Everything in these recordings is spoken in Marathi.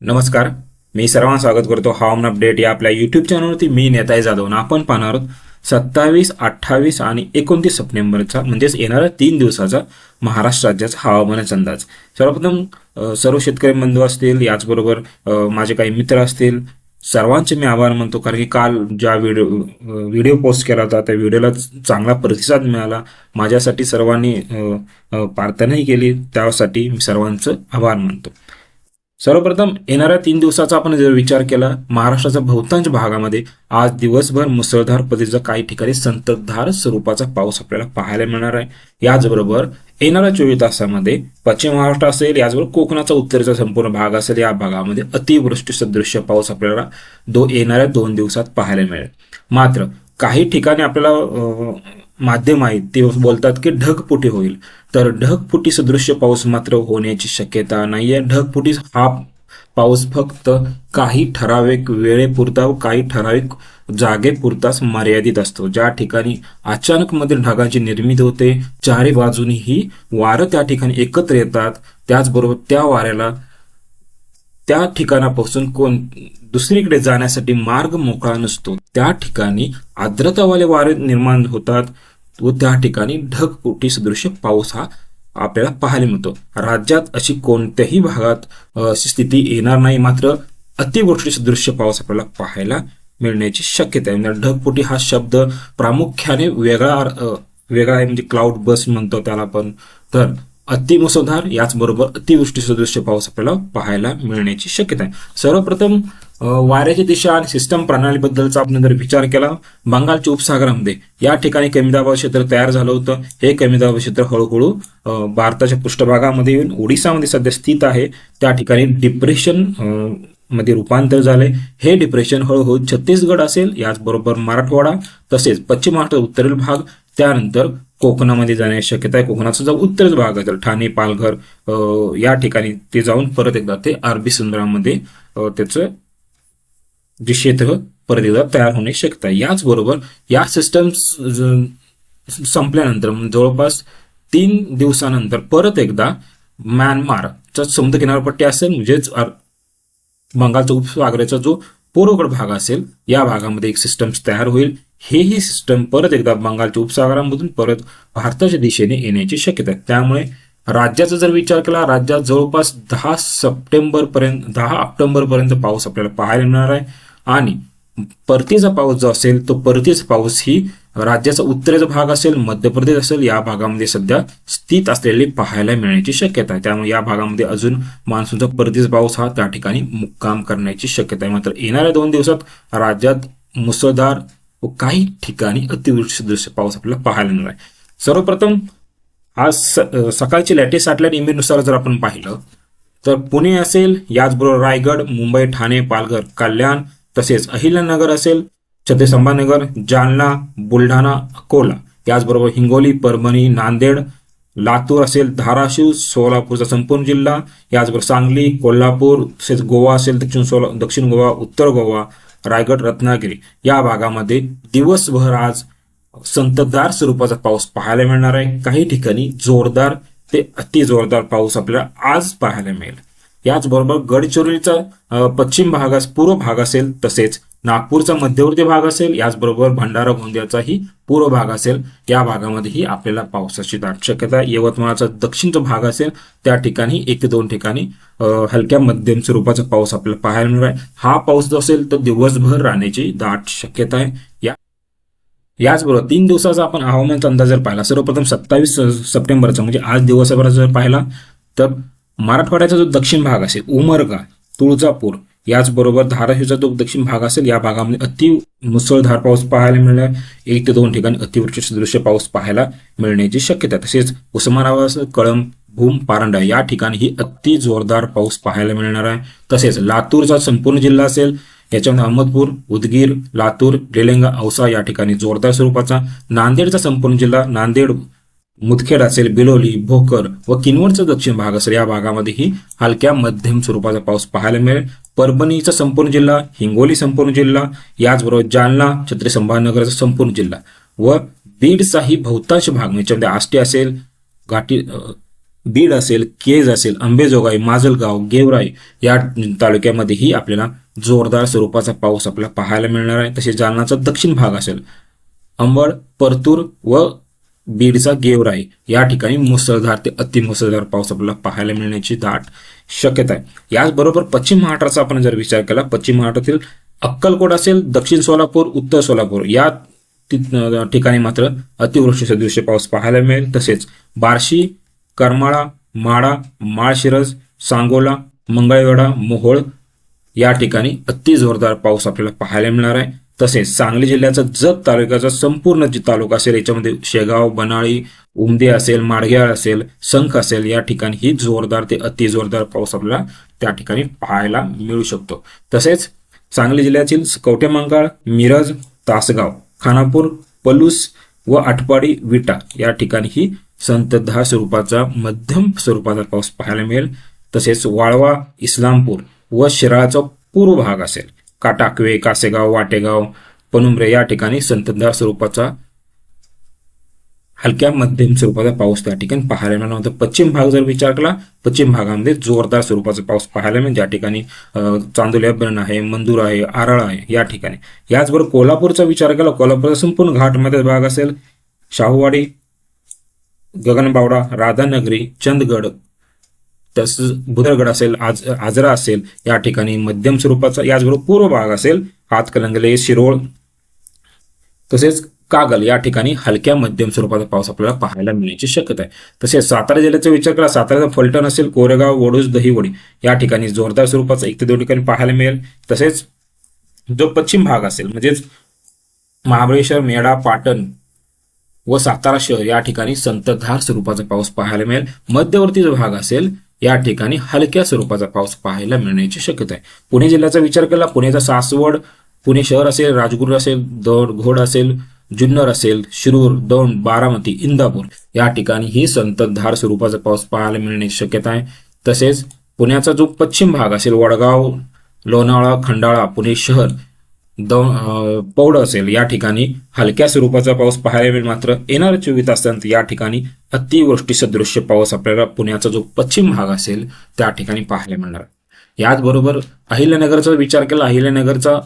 नमस्कार. मी सर्वांना स्वागत करतो. हवामान अपडेट या आपल्या युट्यूब चॅनलवरती मी नेताय जाधव आणि आपण पाहणार आहोत सत्तावीस अठ्ठावीस आणि एकोणतीस सप्टेंबरचा म्हणजेच येणाऱ्या तीन दिवसाचा महाराष्ट्र राज्याचा हवामानाचा अंदाज. सर्वप्रथम सर्व शेतकरी बंधू असतील याचबरोबर माझे काही मित्र असतील सर्वांचे मी आभार मानतो. कारण की काल ज्या व्हिडिओ व्हिडिओ पोस्ट केला होता त्या व्हिडिओला चांगला प्रतिसाद मिळाला. माझ्यासाठी सर्वांनी प्रार्थनाही केली. त्यासाठी मी सर्वांचं आभार मानतो. सर्वप्रथम येणाऱ्या तीन दिवसाचा आपण जर विचार केला महाराष्ट्राच्या बहुतांश भागामध्ये आज दिवसभर मुसळधार पद्धतीचा काही ठिकाणी संततधार स्वरूपाचा पाऊस आपल्याला पाहायला मिळणार आहे. याचबरोबर येणाऱ्या चोवीस तासामध्ये पश्चिम महाराष्ट्र असेल याचबरोबर कोकणाचा उत्तरेचा संपूर्ण भाग असेल या भागामध्ये अतिवृष्टी सदृश्य पाऊस आपल्याला दो येणाऱ्या दोन दिवसात पाहायला मिळेल. मात्र काही ठिकाणी आपल्याला माध्यम आहेत ते बोलतात की ढगपुटी होईल. तर ढगफुटी सदृश्य पाऊस मात्र होण्याची शक्यता नाहीये. ढगफुटी हा पाऊस फक्त काही ठराविक वेळेपुरता काही ठराविक जागेपुरताच मर्यादित असतो. ज्या ठिकाणी अचानक मध्ये ढगांची निर्मिती होते चारी बाजूनीही वारं त्या ठिकाणी एकत्र येतात. त्याचबरोबर त्या वाऱ्याला त्या ठिकाणापासून कोण दुसरीकडे जाण्यासाठी मार्ग मोकळा नसतो. त्या ठिकाणी आर्द्रतावाले वारे निर्माण होतात. व त्या ठिकाणी ढगपुटी सदृश्य पाऊस हा आपल्याला पाहायला मिळतो. राज्यात अशी कोणत्याही भागात अशी स्थिती येणार नाही. मात्र अतिवृष्टी सदृश्य पाऊस आपल्याला पाहायला मिळण्याची शक्यता आहे. म्हणजे हा शब्द प्रामुख्याने वेगळा वेगळा आहे. म्हणजे क्लाउड बस म्हणतो त्याला आपण. तर अतिमुसळधार याचबरोबर अतिवृष्टी सदृश्य पाऊस आपल्याला पाहायला मिळण्याची शक्यता आहे. सर्वप्रथम वाऱ्याची दिशा आणि सिस्टम प्रणालीबद्दलचा आपण जर विचार केला बंगालच्या उपसागरामध्ये या ठिकाणी कमी दाबाळ क्षेत्र तयार झालं होतं. हे कमी दाबाळ क्षेत्र हळूहळू भारताच्या पृष्ठभागामध्ये येऊन ओडिसामध्ये सध्या स्थित आहे. त्या ठिकाणी डिप्रेशनमध्ये रूपांतर झाले हे डिप्रेशन हळूहळू छत्तीसगड असेल याचबरोबर मराठवाडा तसेच पश्चिम महाराष्ट्र उत्तरेल भाग त्यानंतर कोकणामध्ये जाण्याची शक्यता आहे. कोकणाचा जो उत्तरच भाग आहे तर ठाणे पालघर या ठिकाणी ते जाऊन परत एकदा ते अरबी समुद्रामध्ये त्याचं जे क्षेत्र परत एकदा तयार होणे शक्यता आहे याचबरोबर या सिस्टम संपल्यानंतर जवळपास तीन दिवसानंतर परत एकदा म्यानमारचा समुद्र किनारपट्टी असेल म्हणजेच बंगालचा उपसागराचा जो पूर्वकड भाग असेल या भागामध्ये एक सिस्टम तयार होईल. हेही सिस्टम परत एकदा बंगालच्या उपसागरामधून परत भारताच्या दिशेने येण्याची शक्यता आहे. त्यामुळे राज्याचा जर विचार केला राज्यात जवळपास दहा सप्टेंबर पर्यंत दहा ऑक्टोबर पर्यंत पाऊस आपल्याला पाहायला मिळणार आहे. आणि परतीचा पाऊस जो असेल तो परतीचा पाऊस ही राज्याचा उत्तरेचा भाग असेल मध्य प्रदेश असेल या भागामध्ये सध्या स्थित असलेली पाहायला मिळण्याची शक्यता आहे. त्यामुळे या भागामध्ये अजून मान्सूनचा परतीचा पाऊस हा त्या ठिकाणी मुक्काम करण्याची शक्यता आहे. मात्र येणाऱ्या दोन दिवसात राज्यात मुसळधार व काही ठिकाणी अतिवृष्टी पाऊस आपल्याला पाहायला मिळणार आहे. सर्वप्रथम आज सकाळची लेटेस्ट सॅटेलाइट इमेजनुसार जर आपण पाहिलं तर पुणे असेल याचबरोबर रायगड मुंबई ठाणे पालघर कल्याण तसेच अहिल्यानगर असेल छत्रपती संभानगर जालना बुलढाणा अकोला. याचबरोबर हिंगोली परभणी नांदेड लातूर असेल धाराशिव सोलापूरचा संपूर्ण जिल्हा. याचबरोबर सांगली कोल्हापूर तसेच गोवा असेल दक्षिण सोला दक्षिण गोवा उत्तर गोवा रायगड रत्नागिरी. या भागामध्ये दिवसभर आज संततधार स्वरूपाचा पाऊस पाहायला मिळणार आहे. काही ठिकाणी जोरदार ते अति जोरदार पाऊस आपल्याला आज पाहायला मिळेल. याचबरोबर गडचिरोलीचा पश्चिम भाग पूर्व भाग असेल तसेच नागपूरचा मध्यवर्ती भाग असेल याचबरोबर भंडारा गोंदियाचाही पूर्व भाग असेल या भागामध्येही आपल्याला पावसाची दाट शक्यता आहे. यवतमाळचा दक्षिणचा भाग असेल त्या ठिकाणी एक ते दोन ठिकाणी हलक्या मध्यम स्वरूपाचा पाऊस आपल्याला पाहायला मिळणार आहे. हा पाऊस जो असेल तर दिवसभर राहण्याची दाट शक्यता आहे. या याचबरोबर तीन दिवसाचा आपण हवामानाचा अंदाज जर पाहिला सर्वप्रथम सत्तावीस सप्टेंबरचा म्हणजे आज दिवसभराचा जर पाहिला तर मराठवाड्याचा जो दक्षिण भाग असेल उमरगा तुळजापूर याचबरोबर धाराशिवचा जो दक्षिण भाग असेल या भागामध्ये अति मुसळधार पाऊस पाहायला मिळणार. एक ते दोन ठिकाणी अतिवृष्टी सदृश्य पाऊस पाहायला मिळण्याची शक्यता. तसेच उस्मानाबाद कळंब भूम पारंडा या ठिकाणी ही अति जोरदार पाऊस पाहायला मिळणार आहे. तसेच लातूरचा संपूर्ण जिल्हा असेल याच्यामध्ये अहमदपूर उदगीर लातूर रेलेंगा औसा या ठिकाणी जोरदार स्वरूपाचा नांदेडचा संपूर्ण जिल्हा नांदेड मुदखेड असेल बिलोली भोकर व किनवटचा दक्षिण भाग असेल या भागामध्येही हलक्या मध्यम स्वरूपाचा पाऊस पाहायला मिळेल. परभणीचा संपूर्ण जिल्हा हिंगोली संपूर्ण जिल्हा याचबरोबर जालना छत्री संभाजीनगरचा संपूर्ण जिल्हा व बीडचाही बहुतांश भाग म्हणजे आष्टी असेल घाटी बीड असेल केज असेल अंबेजोगाई माजलगाव गेवराई या तालुक्यामध्येही आपल्याला जोरदार स्वरूपाचा पाऊस आपल्याला पाहायला मिळणार आहे. तसेच जालनाचा दक्षिण भाग असेल अंबड परतूर व बीडचा गेवराई या ठिकाणी मुसळधार ते अतिमुसळधार पाऊस आपल्याला पाहायला मिळण्याची दाट शक्यता आहे. याचबरोबर पश्चिम महाराष्ट्राचा आपण जर विचार केला पश्चिम महाराष्ट्रातील अक्कलकोट असेल दक्षिण सोलापूर उत्तर सोलापूर या ठिकाणी मात्र अतिवृष्टी सदृश्य पाऊस पाहायला मिळेल. तसेच बार्शी करमाळा माळा माळशिरस सांगोला मंगळवेढा मोहोळ या ठिकाणी अति जोरदार पाऊस आपल्याला पाहायला मिळणार आहे. तसेच सांगली जिल्ह्याचा जत तालुक्याचा संपूर्ण जी तालुका असेल याच्यामध्ये शेगाव बनाळी उमदे असेल माडग्याळ असेल संख असेल या ठिकाणी ही जोरदार ते अति जोरदार पाऊस आपल्याला त्या ठिकाणी पाहायला मिळू शकतो. तसेच सांगली जिल्ह्यातील कवठेमंकाळ मिरज तासगाव खानापूर पलूस व आटपाडी विटा या ठिकाणीही संततधार स्वरूपाचा मध्यम स्वरूपाचा पाऊस पाहायला मिळेल. तसेच वाळवा इस्लामपूर व शिराळाचा पूर्व भाग असेल. काटाकवे कासेगाव वाटेगाव पनुमरे या ठिकाणी संततधार स्वरूपाचा हलक्या मध्यम स्वरूपाचा पाऊस त्या ठिकाणी पाहायला मिळणार होता पश्चिम भाग जर विचार केला पश्चिम भागामध्ये जोरदार स्वरूपाचा पाऊस पाहायला मिळेल. ज्या ठिकाणी चांदोली अभयारण्य आहे मंदूर आहे आरळ आहे या ठिकाणी. याचबरोबर कोल्हापूरचा विचार केला कोल्हापूरचा संपूर्ण घाटमध्ये भाग असेल. शाहूवाडी गगनबावडा राधानगरी चंदगड तसंच बुधरगड असेल आज आजरा असेल या ठिकाणी मध्यम स्वरूपाचा याचबरोबर पूर्व भाग असेल हातकलंगले शिरोळ तसेच कागल या ठिकाणी हलक्या मध्यम स्वरूपाचा पाऊस आपल्याला पाहायला मिळण्याची शक्यता आहे. तसेच सातारा जिल्ह्याचा विचार करा साताऱ्याचा फलटण असेल कोरेगाव वडूज दहिवडी या ठिकाणी जोरदार स्वरूपाचा एक ते दोन ठिकाणी पाहायला मिळेल. तसेच जो पश्चिम भाग असेल म्हणजेच महाबळेश्वर मेढा पाटण व सातारा शहर या ठिकाणी संततधार स्वरूपाचा पाऊस पाहायला मिळेल. मध्यवर्ती जो भाग असेल या ठिकाणी हलक्या स्वरूपाचा पाऊस पाहायला मिळण्याची शक्यता आहे. पुणे जिल्ह्याचा विचार केला पुण्याचा सासवड पुणे शहर असेल राजगुरू असेल दौड घोड असेल जुन्नर असेल शिरूर दौंड बारामती इंदापूर या ठिकाणी ही संततधार स्वरूपाचा पाऊस पाहायला मिळण्याची शक्यता आहे. तसेच पुण्याचा जो पश्चिम भाग असेल वडगाव लोणावळा खंडाळा पुणे शहर पौड असेल या ठिकाणी. हलक्या स्वरूपाचा पाऊस पाहायला मिळेल मात्र येणाऱ्या चोवीस तासांत या ठिकाणी अतिवृष्टी सदृश्य पाऊस आपल्याला पुण्याचा जो पश्चिम भाग असेल त्या ठिकाणी पाहायला मिळणार. याचबरोबर अहिल्यानगरचा विचार केला अहिल्यानगरचा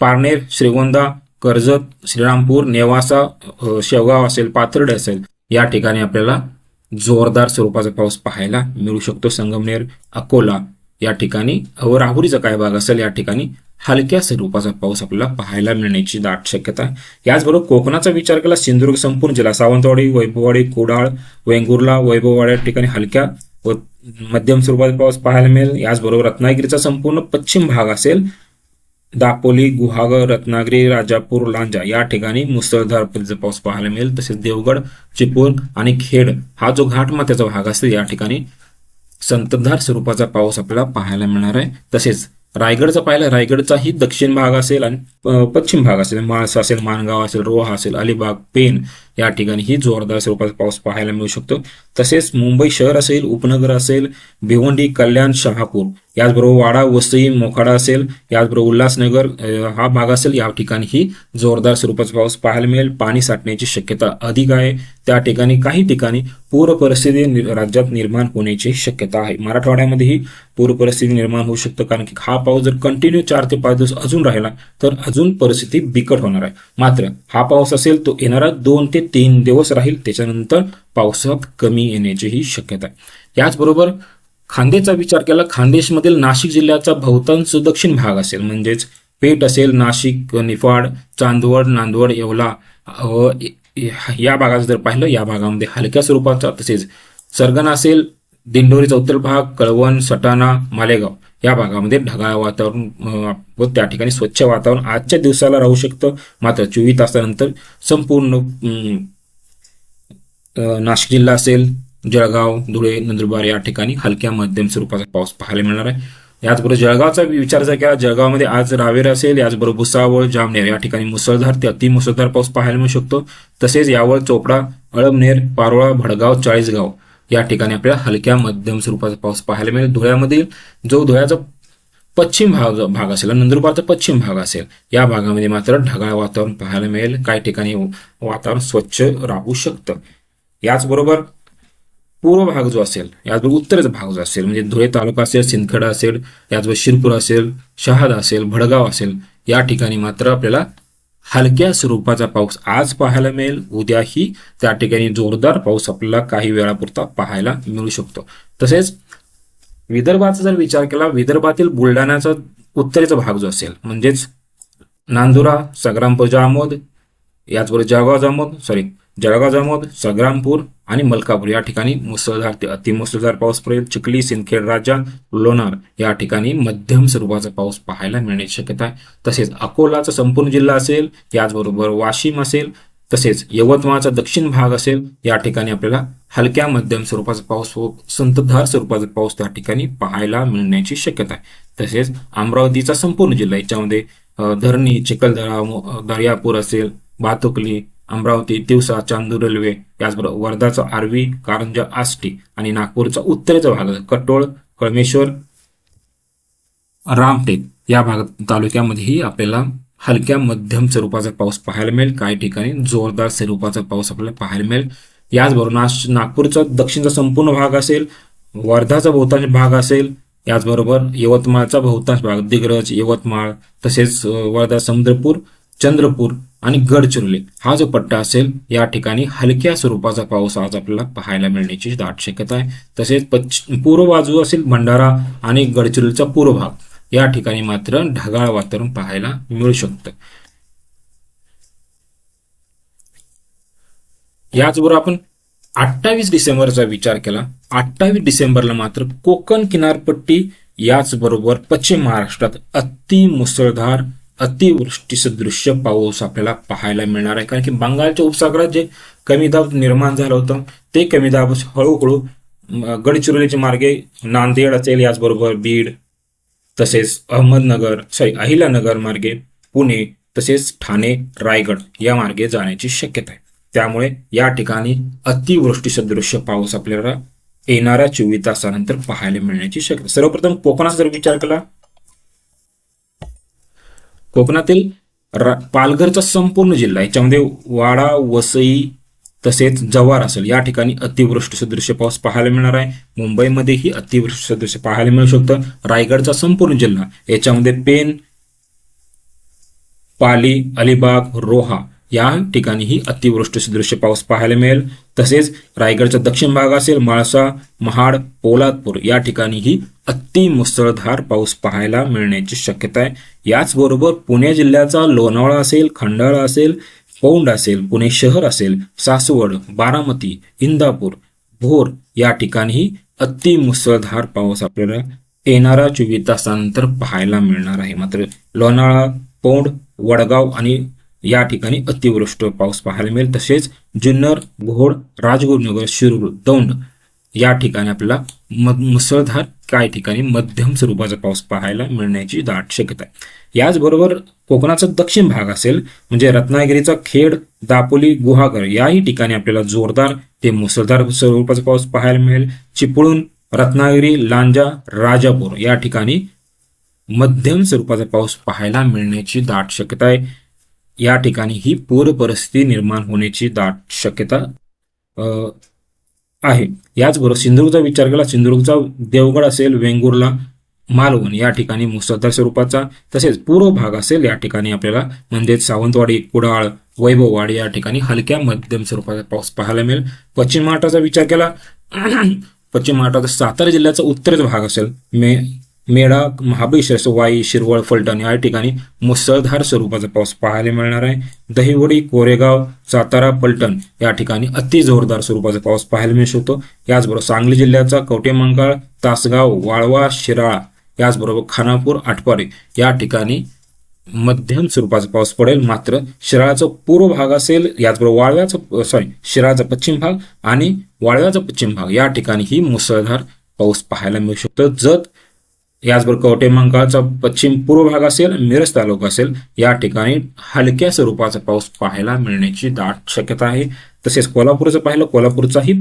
पारनेर श्रीगोंदा कर्जत श्रीरामपूर नेवासा शेवगाव असेल पाथर्डे असेल या ठिकाणी आपल्याला जोरदार स्वरूपाचा पाऊस पाहायला मिळू शकतो. संगमनेर अकोला या ठिकाणी व राहुरीचा काय भाग असेल या ठिकाणी हलक्या स्वरूपाचा पाऊस आपल्याला पाहायला मिळण्याची दाट शक्यता आहे. याचबरोबर कोकणाचा विचार केला सिंधुदुर्ग संपूर्ण जिल्हा सावंतवाडी वैभववाडी कुडाळ वेंगुर्ला वैभववाड्या ठिकाणी हलक्या व मध्यम स्वरूपाचा पाऊस पाहायला मिळेल. याचबरोबर रत्नागिरीचा संपूर्ण पश्चिम भाग असेल दापोली गुहागर रत्नागिरी राजापूर लांजा या ठिकाणी मुसळधार पद्धतीचा पाऊस पाहायला मिळेल. तसेच देवगड चिपळूण आणि खेड हा जो घाटमात्याचा भाग असेल या ठिकाणी संततधार स्वरूपाचा पाऊस आपल्याला पाहायला मिळणार आहे. तसेच रायगडचा पाहिलं रायगडचाही दक्षिण भाग असेल आणि पश्चिम भाग असेल. माळसा असेल माणगाव असेल रोहा असेल अलिबाग पेन या ठिकाणीही जोरदार स्वरूपाचा पाऊस पाहायला मिळू शकतो. तसेच मुंबई शहर असेल उपनगर असेल भिवंडी कल्याण शहापूर. याचबरोबर वाडा वसई मोखाडा असेल याचबरोबर उल्हासनगर हा भाग असेल या ठिकाणीही जोरदार स्वरूपाचा पाऊस पाहायला मिळेल. पाणी साठण्याची शक्यता अधिक आहे. त्या ठिकाणी काही ठिकाणी पूर परिस्थिती राज्यात निर्माण होण्याची शक्यता आहे. मराठवाड्यामध्येही पूर परिस्थिती निर्माण होऊ शकतं कारण की हा पाऊस जर कंटिन्यू चार ते पाच दिवस अजून राहिला तर अजून परिस्थिती बिकट होणार आहे. मात्र हा पाऊस असेल तो येणारा दोन ते तीन दिवस राहील त्याच्यानंतर पावसात कमी येण्याचीही शक्यता आहे. याचबरोबर खांदेचा विचार केला खान्देशमधील नाशिक जिल्ह्याचा बहुतांश दक्षिण भाग असेल म्हणजेच पेठ असेल नाशिक निफाड चांदवड नांदवड येवला या भागाचं जर पाहिलं या भागामध्ये हलक्या स्वरूपाचा तसेच सरगण असेल दिंडोरीचा उत्तर भाग कळवण सटाणा मालेगाव या भागामध्ये ढगाळ वातावरण व त्या ठिकाणी स्वच्छ वातावरण आजच्या दिवसाला राहू शकतं. मात्र चोवीस तासानंतर संपूर्ण नाशिक जिल्हा असेल जळगाव धुळे नंदुरबार या ठिकाणी हलक्या मध्यम स्वरूपाचा पाऊस पाहायला मिळणार आहे. याचबरोबर जळगावचा विचार जर केला जळगावमध्ये आज रावेर असेल याचबरोबर भुसावळ जामनेर या ठिकाणी मुसळधार ते अतिमुसळधार पाऊस पाहायला मिळू शकतो. तसेच यावर चोपडा अळमनेर पारोळा भडगाव चाळीसगाव या ठिकाणी आपल्याला हलक्या मध्यम स्वरूपाचा पाऊस पाहायला मिळेल. धुळ्यामध्ये जो धुळ्याचा पश्चिम भाग भाग असेल आणि नंदुरबारचा पश्चिम भाग असेल या भागामध्ये मात्र ढगाळ वातावरण पाहायला मिळेल. काही ठिकाणी वातावरण स्वच्छ राहू शकतं. याचबरोबर पूर्व भाग जो असेल याचबरोबर उत्तरेचा भाग जो असेल म्हणजे धुळे तालुका असेल सिंदखेडा असेल याचबरोबर शिरपूर असेल शहादा असेल भडगाव असेल या ठिकाणी मात्र आपल्याला हलक्या स्वरूपाचा पाऊस आज पाहायला मिळेल. उद्याही त्या ठिकाणी जोरदार पाऊस आपल्याला काही वेळापुरता पाहायला मिळू शकतो. तसेच विदर्भाचा जर विचार केला विदर्भातील बुलढाण्याचा उत्तरेचा भाग जो असेल म्हणजेच नांदुरा संग्रामपूर जामोद याचबरोबर जळगाव जामोद सॉरी जळगाव जामोद संग्रामपूर आणि मलकापूर या ठिकाणी मुसळधार ते अतिमुसळधार पाऊस पडेल. चिखली सिंदखेड राजा लोणार या ठिकाणी मध्यम स्वरूपाचा पाऊस पाहायला मिळण्याची शक्यता आहे. तसेच अकोलाचा संपूर्ण जिल्हा असेल याचबरोबर वाशिम असेल तसेच यवतमाळचा दक्षिण भाग असेल या ठिकाणी आपल्याला हलक्या मध्यम स्वरूपाचा पाऊस व संततधार स्वरूपाचा पाऊस त्या ठिकाणी पाहायला मिळण्याची शक्यता आहे. तसेच अमरावतीचा संपूर्ण जिल्हा याच्यामध्ये धरणी चिखलदरा दर्यापूर असेल भातुकली अमरावती तिवसा चांदूर रेल्वे याचबरोबर वर्धाचा आर्वी कारंजा आष्टी आणि नागपूरचा उत्तरेचा भाग कटोळ कळमेश्वर रामटेक या भागात तालुक्यामध्येही आपल्याला हलक्या मध्यम स्वरूपाचा पाऊस पाहायला मिळेल. काही ठिकाणी जोरदार स्वरूपाचा पाऊस आपल्याला पाहायला मिळेल. याचबरोबर नाश नागपूरचा दक्षिणचा संपूर्ण भाग असेल वर्धाचा बहुतांश भाग असेल याचबरोबर यवतमाळचा बहुतांश भाग दिग्रज यवतमाळ तसेच वर्धा समुद्रपूर चंद्रपूर आणि गडचिरोली. हा जो पट्टा असेल या ठिकाणी हलक्या स्वरूपाचा पाऊस आज आपल्याला पाहायला मिळण्याची दाट शक्यता आहे. तसेच पश्चिम पूर्व बाजू असेल भंडारा आणि गडचिरोलीचा पूर्व भाग या ठिकाणी मात्र ढगाळ वातावरण पाहायला मिळू शकतं. याचबरोबर आपण अठ्ठावीस डिसेंबरचा विचार केला. अठ्ठावीस डिसेंबरला मात्र कोकण किनारपट्टी याचबरोबर पश्चिम महाराष्ट्रात अति मुसळधार अतिवृष्टी सदृश्य पाऊस आपल्याला पाहायला मिळणार आहे. कारण की बंगालच्या उपसागरात जे कमी दाब निर्माण झालं होतं ते कमी दाब हळूहळू गडचिरोलीचे मार्गे नांदेड असेल याचबरोबर बीड तसेच अहमदनगर सॉरी अहिल्यानगर मार्गे पुणे तसेच ठाणे रायगड या मार्गे जाण्याची शक्यता आहे. त्यामुळे या ठिकाणी अतिवृष्टी सदृश्य पाऊस आपल्याला येणाऱ्या चोवीस तासानंतर पाहायला मिळण्याची शक्यता सर्वप्रथम कोकणाचा जर विचार केला कोकणातील पालघरचा संपूर्ण जिल्हा याच्यामध्ये वाडा वसई तसेच जव्हार असेल या ठिकाणी अतिवृष्टी सदृश्य पाऊस पाहायला मिळणार आहे. मुंबईमध्येही अतिवृष्टी सदृश्य पाहायला मिळू शकतं. रायगडचा संपूर्ण जिल्हा याच्यामध्ये पेन पाली अलिबाग रोहा या ठिकाणीही अतिवृष्टी सदृश्य पाऊस पाहायला मिळेल. तसेच रायगडचा दक्षिण भाग असेल माळसा महाड पोलादपूर या ठिकाणीही अति मुसळधार पाऊस पाहायला मिळण्याची शक्यता आहे. याचबरोबर पुणे जिल्ह्याचा लोणावळा असेल खंडाळा असेल पौंड असेल पुणे शहर असेल सासवड बारामती इंदापूर भोर या ठिकाणीही अति मुसळधार पाऊस आपल्याला येणारा चोवीस तासानंतर पाहायला मिळणार आहे. मात्र लोणाळा पौंड वडगाव आणि या ठिकाणी अतिवृष्ट पाऊस पाहायला मिळेल. तसेच जुन्नर घोड राजगुरुनगर शिरूर दौंड या ठिकाणी आपल्याला मुसळधार काही ठिकाणी मध्यम स्वरूपाचा पाऊस पाहायला मिळण्याची दाट शक्यता आहे. याचबरोबर कोकणाचा दक्षिण भाग असेल म्हणजे रत्नागिरीचा खेड दापोली गुहागर याही ठिकाणी आपल्याला जोरदार ते मुसळधार स्वरूपाचा पाऊस पाहायला मिळेल. चिपळूण रत्नागिरी लांजा राजापूर या ठिकाणी मध्यम स्वरूपाचा पाऊस पाहायला मिळण्याची दाट शक्यता आहे. या ठिकाणी ही पूर परिस्थिती निर्माण होण्याची दाट शक्यता आहे. याचबरोबर सिंधुदुर्गचा विचार केला सिंधुदुर्गचा देवगड असेल वेंगुर्ला मालवण या ठिकाणी मुसळधार स्वरूपाचा तसेच पूर्व भाग असेल या ठिकाणी आपल्याला म्हणजेच सावंतवाडी कुडाळ वैभववाडी या ठिकाणी हलक्या मध्यम स्वरूपाचा पाऊस पाहायला मिळेल. पश्चिम महाराष्ट्राचा विचार केला पश्चिम महाराष्ट्राचा सातारा जिल्ह्याचा उत्तरेचा भाग असेल मे मेढा महाबळेश्वर वाई शिरवळ फलटण या ठिकाणी मुसळधार स्वरूपाचा पाऊस पाहायला मिळणार आहे. दहिवडी कोरेगाव सातारा पलटण या ठिकाणी अति जोरदार स्वरूपाचा पाऊस पाहायला मिळू शकतो. याचबरोबर सांगली जिल्ह्याचा कवटेमंकाळ तासगाव वाळवा शिराळा याचबरोबर खानापूर आटपाडी या ठिकाणी मध्यम स्वरूपाचा पाऊस पडेल. मात्र शिराळाचा पूर्व भाग असेल याचबरोबर वाळव्याचा सॉरी शिराळाचा पश्चिम भाग आणि वाळव्याचा पश्चिम भाग या ठिकाणी मुसळधार पाऊस पाहायला मिळू शकतो. जत याचबरोबर कवटेमंकाळचा पश्चिम पूर्व भाग असेल मिरज तालुका असेल या ठिकाणी हलक्या स्वरूपाचा पाऊस पाहायला मिळण्याची दाट शक्यता आहे. तसेच कोल्हापूरचं पाहिलं कोल्हापूरचाही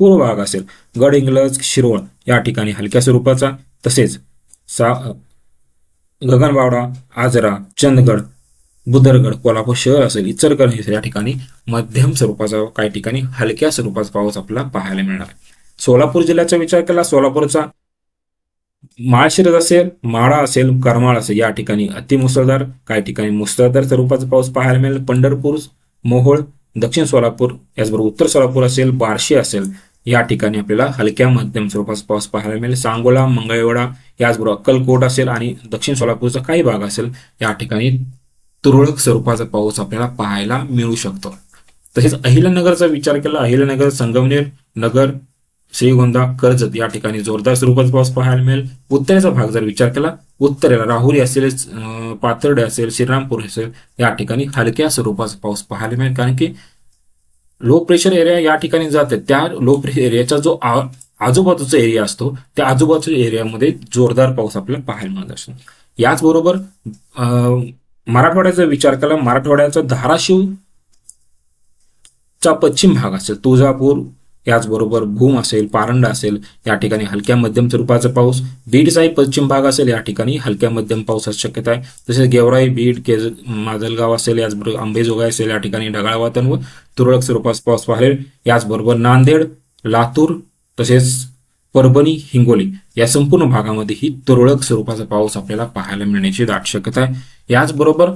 पूर्व भाग असेल गड इंग्लज शिरोळ या ठिकाणी हलक्या स्वरूपाचा. तसेच सा गगनबावडा आजरा चंदगड बुदरगड कोल्हापूर शहर असेल इचलकरंजी हे या ठिकाणी मध्यम स्वरूपाचा काही ठिकाणी हलक्या स्वरूपाचा पाऊस आपल्याला पाहायला मिळणार. आहे सोलापूर जिल्ह्याचा विचार केला सोलापूरचा माळशिरस असेल माळा असेल करमाळ असेल या ठिकाणी अतिमुसळधार काही ठिकाणी मुसळधार स्वरूपाचा पाऊस पाहायला मिळेल. पंढरपूर मोहोळ दक्षिण सोलापूर याचबरोबर उत्तर सोलापूर असेल बार्शी असेल या ठिकाणी आपल्याला हलक्या मध्यम स्वरूपाचा पाऊस पाहायला मिळेल. सांगोला मंगळवेढा याचबरोबर अक्कलकोट असेल आणि दक्षिण सोलापूरचा काही भाग असेल या ठिकाणी तुरळक स्वरूपाचा पाऊस आपल्याला पाहायला मिळू शकतो. तसेच अहिल्यानगरचा विचार केला अहिल्यानगर संगमनेर नगर श्रीगोंदा कर्जत या ठिकाणी जोरदार स्वरूपाचा पाऊस पाहायला मिळेल. उत्तरेचा भाग जर विचार केला उत्तरेला राहुरी असेल अं, पाथर्डे असेल श्रीरामपूर असेल या ठिकाणी हलक्या स्वरूपाचा पाऊस पाहायला मिळेल. कारण की लो प्रेशर एरिया या ठिकाणी जाते. त्या लो प्रेशर एरियाचा जो आजूबाजूचा एरिया असतो त्या आजूबाजूच्या एरियामध्ये जोरदार पाऊस आपल्याला पाहायला मिळत असतो याचबरोबर अं, मराठवाड्याचा विचार केला मराठवाड्याचा धाराशिव चा पश्चिम भाग असेल तुळजापूर याचबरोबर भूम असेल पारंडा असेल या ठिकाणी हलक्या मध्यम स्वरूपाचा पाऊस बीडचाही पश्चिम भाग असेल या ठिकाणी हलक्या मध्यम पावसाची शक्यता आहे. तसेच गेवराई बीड केज माजलगाव असेल याचबरोबर आंबेजोगाई असेल या ठिकाणी ढगाळ वातावरण व तुरळक स्वरूपाचा पाऊस पाहायला याचबरोबर नांदेड लातूर तसेच परभणी हिंगोली या संपूर्ण भागामध्ये ही तुरळक स्वरूपाचा पाऊस आपल्याला पाहायला मिळण्याची दाट शक्यता आहे. याचबरोबर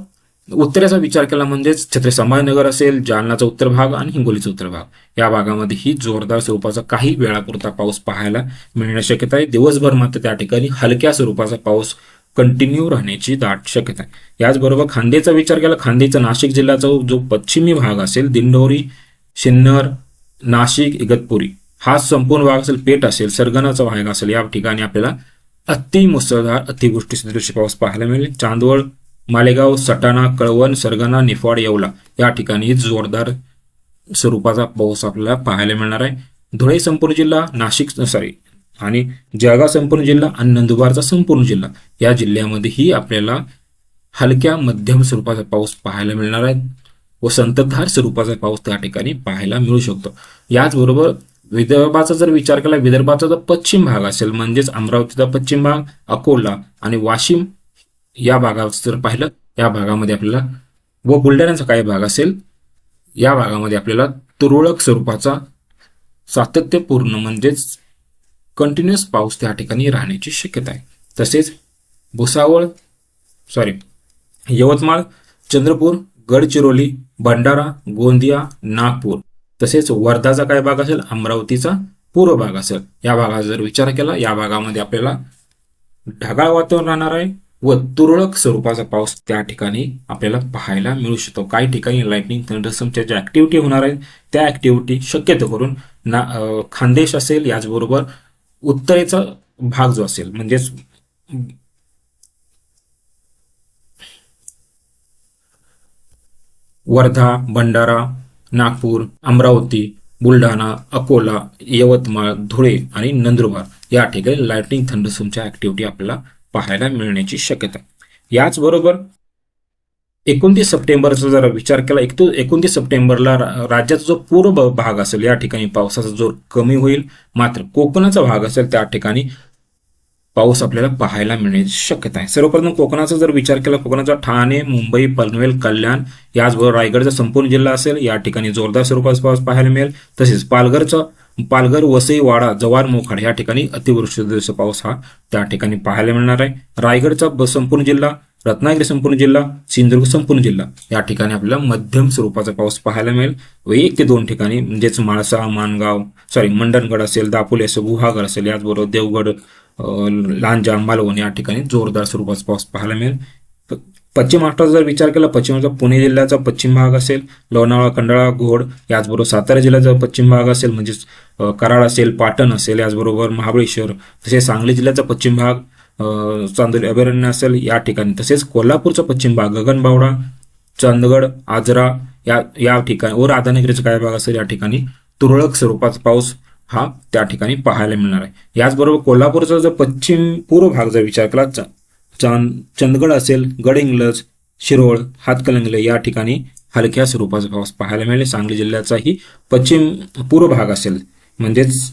उत्तरेचा विचार केला म्हणजेच छत्रे संभाजीनगर असेल जालनाचा उत्तर भाग आणि हिंगोलीचा उत्तर भाग. या भागामध्ये ही जोरदार स्वरूपाचा काही वेळापुरता पाऊस पाहायला मिळण्याची शक्यता आहे. दिवसभर मात्र त्या ठिकाणी हलक्या स्वरूपाचा पाऊस कंटिन्यू राहण्याची दाट शक्यता आहे. याचबरोबर खांदेचा विचार केला खांदेचा नाशिक जिल्ह्याचा जो पश्चिमी भाग असेल दिंडोरी सिन्नर नाशिक इगतपुरी हा संपूर्ण भाग असेल पेठ असेल सरगणाचा भाग असेल या ठिकाणी आपल्याला अति मुसळधार अतिवृष्टी सदृश्य पाऊस पाहायला मिळेल. चांदवड मालेगाव सटाणा कळवण सरगणा निफाड येवला. या ठिकाणी जोरदार स्वरूपाचा पाऊस आपल्याला पाहायला मिळणार आहे. धुळे संपूर्ण जिल्हा नाशिक सॉरी आणि जळगाव संपूर्ण जिल्हा आणि नंदुरबारचा संपूर्ण जिल्हा या जिल्ह्यामध्येही आपल्याला हलक्या मध्यम स्वरूपाचा पाऊस पाहायला मिळणार आहे व संततधार स्वरूपाचा पाऊस त्या ठिकाणी पाहायला मिळू शकतो. याचबरोबर विदर्भाचा जर विचार केला विदर्भाचा जर पश्चिम भाग असेल म्हणजेच अमरावतीचा पश्चिम भाग अकोला आणि वाशिम या भागात जर पाहिलं या भागामध्ये आपल्याला व बुलढाण्याचा काही भाग असेल या भागामध्ये आपल्याला तुरळक स्वरूपाचा सातत्यपूर्ण म्हणजेच कंटिन्युअस पाऊस त्या ठिकाणी राहण्याची शक्यता आहे. तसेच भुसावळ सॉरी यवतमाळ चंद्रपूर गडचिरोली भंडारा गोंदिया नागपूर. तसेच वर्धाचा काय भाग असेल अमरावतीचा पूर्व भाग असेल. या भागाचा जर विचार केला या भागामध्ये आपल्याला ढगाळ वातावरण राहणार आहे. व तुरळक स्वरूपाचा पाऊस त्या ठिकाणी आपल्याला पाहायला मिळू शकतो. काही ठिकाणी लाईटनिंग थंडरसमच्या ज्या ऍक्टिव्हिटी होणार आहेत त्या ऍक्टिव्हिटी शक्यतो करून ना खानदेश असेल याचबरोबर उत्तरेचा भाग जो असेल म्हणजेच वर्धा भंडारा नागपूर अमरावती बुलढाणा अकोला यवतमाळ धुळे आणि नंदुरबार या ठिकाणी लाईटनिंग थंडरसमच्या ऍक्टिव्हिटी आपल्याला पाहायला मिळण्याची शक्यता याचबरोबर एकोणतीस सप्टेंबरचा जर विचार केला एक तो एकोणतीस सप्टेंबरला राज्याचा जो पूर्व भाग असेल या ठिकाणी पावसाचा जोर कमी होईल. मात्र कोकणाचा भाग असेल त्या ठिकाणी पाऊस आपल्याला पाहायला मिळण्याची शक्यता आहे. सर्वप्रथम कोकणाचा जर विचार केला कोकणाचा ठाणे मुंबई पनवेल कल्याण याचबरोबर रायगडचा संपूर्ण जिल्हा असेल या ठिकाणी जोरदार स्वरूपाचा पाऊस पाहायला मिळेल. तसेच पालघरचा पालघर वसई वाडा जवार मोखाड या ठिकाणी अतिवृष्टी पाऊस हा त्या ठिकाणी पाहायला मिळणार आहे. रायगडचा संपूर्ण जिल्हा रत्नागिरी संपूर्ण जिल्हा सिंधुदुर्ग संपूर्ण जिल्हा या ठिकाणी आपल्याला मध्यम स्वरूपाचा पाऊस पाहायला मिळेल. व एक ते दोन ठिकाणी म्हणजेच माळसा मानगाव सॉरी मंडणगड असेल दापोली असेल गुहागर असेल याचबरोबर देवगड लांजा मालवण या ठिकाणी जोरदार स्वरूपाचा पाऊस पाहायला मिळेल. पश्चिम महाराष्ट्राचा जर विचार केला पश्चिम पुणे जिल्ह्याचा पश्चिम भाग असेल लोणावळा खंडाळा घोड याचबरोबर सातारा जिल्ह्याचा पश्चिम भाग असेल म्हणजेच कराड असेल पाटण असेल याचबरोबर महाबळेश्वर तसेच सांगली जिल्ह्याचा पश्चिम भाग चांदोली अभयारण्य असेल या ठिकाणी. तसेच कोल्हापूरचा पश्चिम भाग गगनबावडा चंदगड आजरा या या ठिकाणी व राधानगरीचा काय भाग असेल या ठिकाणी तुरळक स्वरूपाचा पाऊस हा त्या ठिकाणी पाहायला मिळणार आहे. याचबरोबर कोल्हापूरचा जर पश्चिम पूर्व भाग जर विचार केला चांद चंदगड असेल गडहिंग्लज शिरोळ हातकलंगले या ठिकाणी हलक्या स्वरूपाचा पाऊस पाहायला मिळेल. सांगली जिल्ह्याचाही पश्चिम पूर्व भाग असेल. म्हणजेच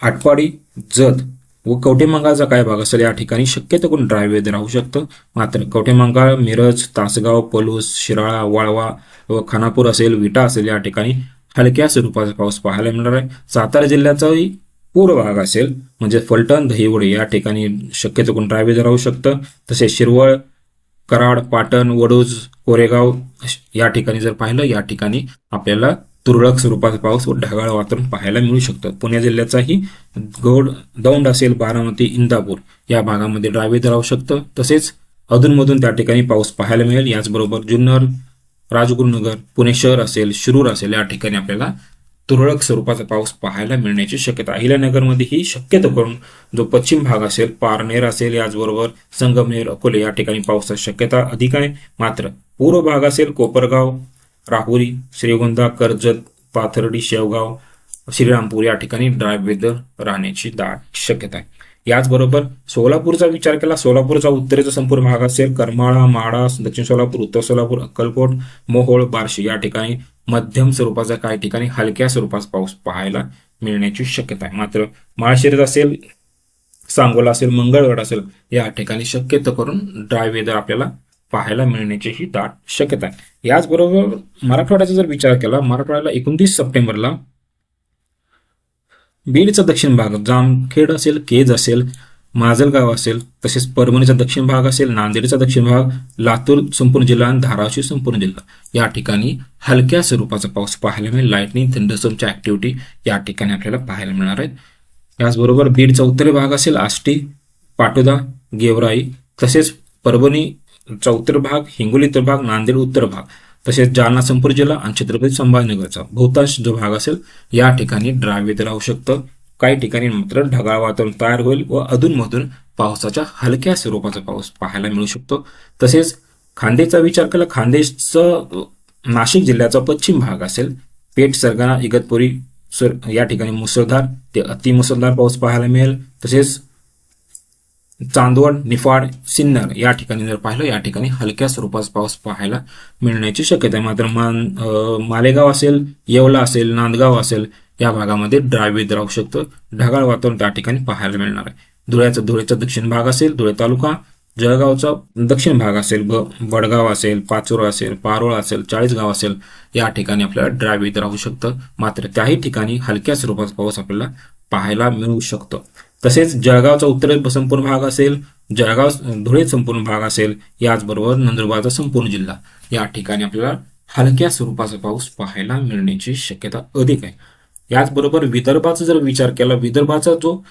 आटपाडी जत व कवटेमंगाळचा काय भाग असेल या ठिकाणी शक्यतो कोण ड्राय वेदर राहू शकतं. मात्र कवठेमंगाळ मिरज तासगाव पलूस शिराळा वाळवा व खानापूर असेल विटा असेल या ठिकाणी हलक्या स्वरूपाचा पाऊस पाहायला मिळणार आहे. सातारा जिल्ह्याचाही पूर्व भाग असेल म्हणजे फलटण दहिवडे या ठिकाणी शक्यतो कोण ड्राय राहू शकतं. तसेच शिरवळ कराड पाटण वडूज कोरेगाव या ठिकाणी जर पाहिलं या ठिकाणी आपल्याला तुरळक स्वरूपात पाऊस व ढगाळ वातावरण पाहायला मिळू शकतं. पुणे जिल्ह्याचाही गौड दौंड असेल बारामती इंदापूर या भागामध्ये ड्रायवेद राहू शकतं. तसेच अधूनमधून त्या ठिकाणी पाऊस पाहायला मिळेल. याचबरोबर जुन्नर राजगुरुनगर पुणे शहर असेल शिरूर असेल या ठिकाणी आपल्याला तुरळक स्वरूपाचा पाऊस पाहायला मिळण्याची शक्यता. अहिल्यानगरमध्येही शक्यतो करून जो पश्चिम भाग असेल पारनेर असेल याचबरोबर संगमनेर अकोले या ठिकाणी पावसाची शक्यता अधिक आहे. मात्र पूर्व भाग असेल कोपरगाव राहुरी श्रीगोंदा कर्जत पाथर्डी शेवगाव श्रीरामपूर या ठिकाणी ड्राय वेदर राहण्याची दाट शक्यता आहे. याचबरोबर सोलापूरचा विचार केला सोलापूरचा उत्तरेचा संपूर्ण भाग असेल करमाळा माडा दक्षिण सोलापूर उत्तर सोलापूर अक्कलकोट मोहोळ बार्शी या ठिकाणी मध्यम स्वरूपाचा काही ठिकाणी हलक्या स्वरूपाचा पाऊस पाहायला मिळण्याची शक्यता आहे. मात्र माळशिरस असेल सांगोला असेल मंगळगड असेल या ठिकाणी शक्यतो करून ड्राय वेदर आपल्याला पाहायला मिळण्याची ही दाट शक्यता आहे. याचबरोबर मराठवाड्याचा जर विचार केला मराठवाड्याला एकोणतीस सप्टेंबरला बीडचा दक्षिण भाग जामखेड असेल केज असेल माजलगाव असेल तसेच परभणीचा दक्षिण भाग असेल नांदेडचा दक्षिण भाग लातूर संपूर्ण जिल्हा आणि धाराशिव संपूर्ण जिल्हा. या ठिकाणी हलक्या स्वरूपाचा पाऊस पाहायला मिळेल. लाईटनिंग थंडरस्टॉर्मच्या ऍक्टिव्हिटी या ठिकाणी आपल्याला पाहायला मिळणार आहेत. याचबरोबर बीडचा उत्तरी भाग असेल आष्टी पाटोदा गेवराई तसेच परभणीचा उत्तर भाग हिंगोली उत्तर भाग नांदेड उत्तर भाग. तसेच जालना संपूर जिल्हा आणि छत्रपती संभाजीनगरचा बहुतांश जो भाग असेल या ठिकाणी ड्राय राहू शकतं. काही ठिकाणी मात्र ढगाळ वातावरण तयार होईल व अधूनमधून पावसाच्या हलक्या स्वरूपाचा पाऊस पाहायला मिळू शकतो. तसेच खांदेचा विचार केला खांदेशचं नाशिक जिल्ह्याचा पश्चिम भाग असेल पेठ सरगाणा इगतपुरी सर या ठिकाणी मुसळधार ते अतिमुसळधार पाऊस पाहायला मिळेल. तसेच चांदवड निफाड सिन्नर या ठिकाणी जर पाहिलं या ठिकाणी हलक्या स्वरूपाचा पाऊस पाहायला मिळण्याची शक्यता आहे. मात्र मान मालेगाव असेल येवला असेल नांदगाव असेल या भागामध्ये ड्रायवेद राहू शकतं. ढगाळ वातावरण त्या ठिकाणी पाहायला मिळणार आहे. धुळ्याचा धुळेचा दक्षिण भाग असेल धुळे तालुका. जळगावचा दक्षिण भाग असेल ब वडगाव असेल पाचोरा असेल पारोळ असेल चाळीसगाव असेल या ठिकाणी आपल्याला ड्रायवेद राहू शकतं. मात्र त्याही ठिकाणी हलक्या स्वरूपाचा पाऊस आपल्याला पाहायला मिळू शकतो. तसेच जळगावचा उत्तरेत संपूर्ण भाग असेल जळगाव धुळे संपूर्ण भाग असेल याचबरोबर नंदुरबारचा संपूर्ण जिल्हा. या ठिकाणी आपल्याला हलक्या स्वरूपाचा पाऊस पाहायला मिळण्याची शक्यता अधिक आहे. याचबरोबर विदर्भाचा जर विचार केला विदर्भाचा जो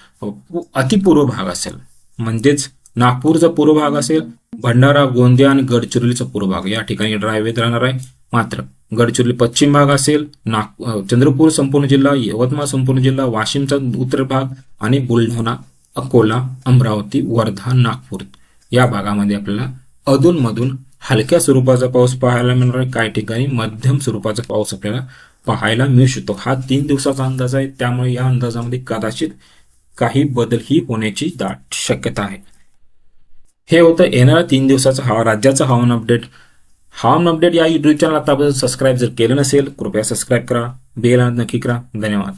अतिपूर्व भाग असेल म्हणजेच नागपूरचा पूर्व भाग असेल भंडारा गोंदिया आणि गडचिरोलीचा पूर्व भाग या ठिकाणी ड्राय वेदर राहणार आहे. मात्र गडचिरोली पश्चिम भाग असेल नाग चंद्रपूर संपूर्ण जिल्हा यवतमाळ संपूर्ण जिल्हा वाशिमचा उत्तर भाग आणि बुलढाणा अकोला अमरावती वर्धा नागपूर. या भागामध्ये आपल्याला अधूनमधून हलक्या स्वरूपाचा पाऊस पाहायला मिळणार आहे. काही ठिकाणी मध्यम स्वरूपाचा पाऊस आपल्याला पाहायला मिळू शकतो. हा तीन दिवसाचा अंदाज आहे. त्यामुळे या अंदाजामध्ये कदाचित काही बदलही होण्याची दाट शक्यता आहे. हे होतं येणाऱ्या तीन दिवसाचा हवा राज्याचा हवामान अपडेट. हवामान अपडेट या युट्यूब चॅनल आतापर्यंत सबस्क्राईब जर केलं नसेल कृपया सबस्क्राईब करा बेल नक्की करा. धन्यवाद.